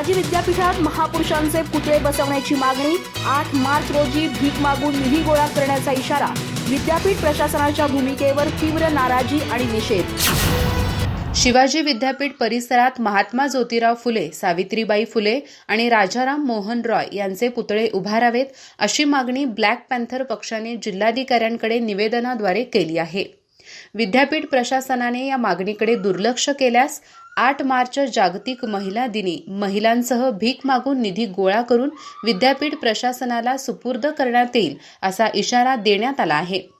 माजी विद्यापीठात महापुरुषांचे पुतळे बसवण्याची मागणी आठ मार्च रोजी भीक मागून निधी गोळा करण्याचा इशारा विद्यापीठ प्रशासनाच्या भूमिकेवर तीव्र नाराजी आणि निषेध. शिवाजी विद्यापीठ परिसरात महात्मा ज्योतिराव फुले सावित्रीबाई फुले आणि राजाराम मोहन रॉय यांचे पुतळे उभारावेत अशी मागणी ब्लॅक पॅन्थर पक्षाने जिल्हाधिकाऱ्यांकडे निवेदनाद्वारे केली आहे. विद्यापीठ प्रशासनाने या मागणीकडे दुर्लक्ष केल्यास आठ मार्च जागतिक महिला दिनी महिलांसह भीक मागून निधी गोळा करून विद्यापीठ प्रशासनाला सुपूर्द करण्यात येईल असा इशारा देण्यात आला आहे.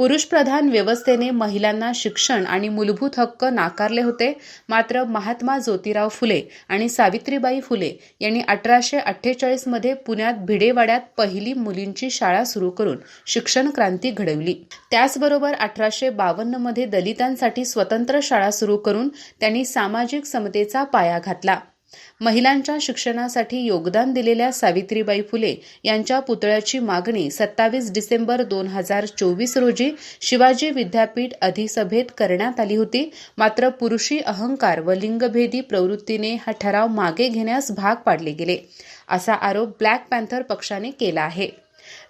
पुरुषप्रधान व्यवस्थेने महिलांना शिक्षण आणि मूलभूत हक्क नाकारले होते. मात्र महात्मा ज्योतिराव फुले आणि सावित्रीबाई फुले यांनी अठराशे अठ्ठेचाळीसमध्ये पुण्यात भिडेवाड्यात पहिली मुलींची शाळा सुरू करून शिक्षण क्रांती घडवली. त्याचबरोबर अठराशे बावन्नमध्ये दलितांसाठी स्वतंत्र शाळा सुरू करून त्यांनी सामाजिक समतेचा पाया घातला. महिलांच्या शिक्षणासाठी योगदान दिलेल्या सावित्रीबाई फुले यांच्या पुतळ्याची मागणी सत्तावीस डिसेंबर दोन हजार चोवीस रोजी शिवाजी विद्यापीठ अधिसभेत करण्यात आली होती. मात्र पुरुषी अहंकार व लिंगभेदी प्रवृत्तीने हा ठराव मागे घेण्यास भाग पाडले गेले. असा आरोप ब्लॅक पॅन्थर पक्षाने केला आहे.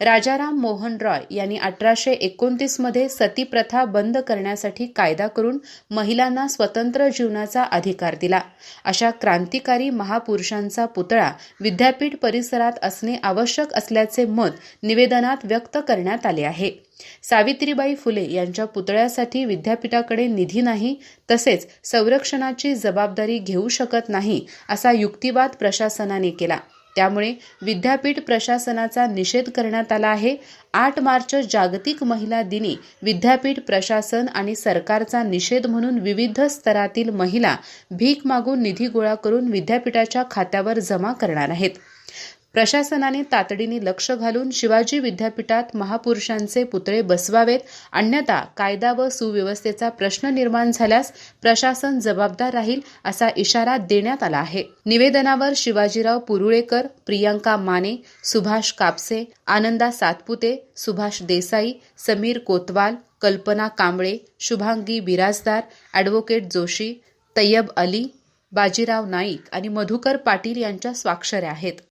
राजाराम मोहन रॉय यांनी अठराशे एकोणतीसमध्ये सती प्रथा बंद करण्यासाठी कायदा करून महिलांना स्वतंत्र जीवनाचा अधिकार दिला. अशा क्रांतिकारी महापुरुषांचा पुतळा विद्यापीठ परिसरात असणे आवश्यक असल्याचे मत निवेदनात व्यक्त करण्यात आले आहे. सावित्रीबाई फुले यांच्या पुतळ्यासाठी विद्यापीठाकडे निधी नाही तसेच संरक्षणाची जबाबदारी घेऊ शकत नाही असा युक्तिवाद प्रशासनाने केला. त्यामुळे विद्यापीठ प्रशासनाचा निषेध करण्यात आला आहे. आठ मार्च जागतिक महिला दिनी विद्यापीठ प्रशासन आणि सरकारचा निषेध म्हणून विविध स्तरातील महिला भीक मागून निधी गोळा करून विद्यापीठाच्या खात्यावर जमा करणार आहेत. प्रशासनाने तातडीने लक्ष घालून शिवाजी विद्यापीठात महापुरुषांचे पुतळे बसवावेत अन्यथा कायदा व सुव्यवस्थेचा प्रश्न निर्माण झाल्यास प्रशासन जबाबदार राहील असा इशारा देण्यात आला आहे. निवेदनावर शिवाजीराव पुरुळेकर प्रियंका माने सुभाष कापसे आनंदा सातपुते सुभाष देसाई समीर कोतवाल कल्पना कांबळे शुभांगी बिराजदार ॲडव्होकेट जोशी तय्यब अली बाजीराव नाईक आणि मधुकर पाटील यांच्या स्वाक्षऱ्या आहेत.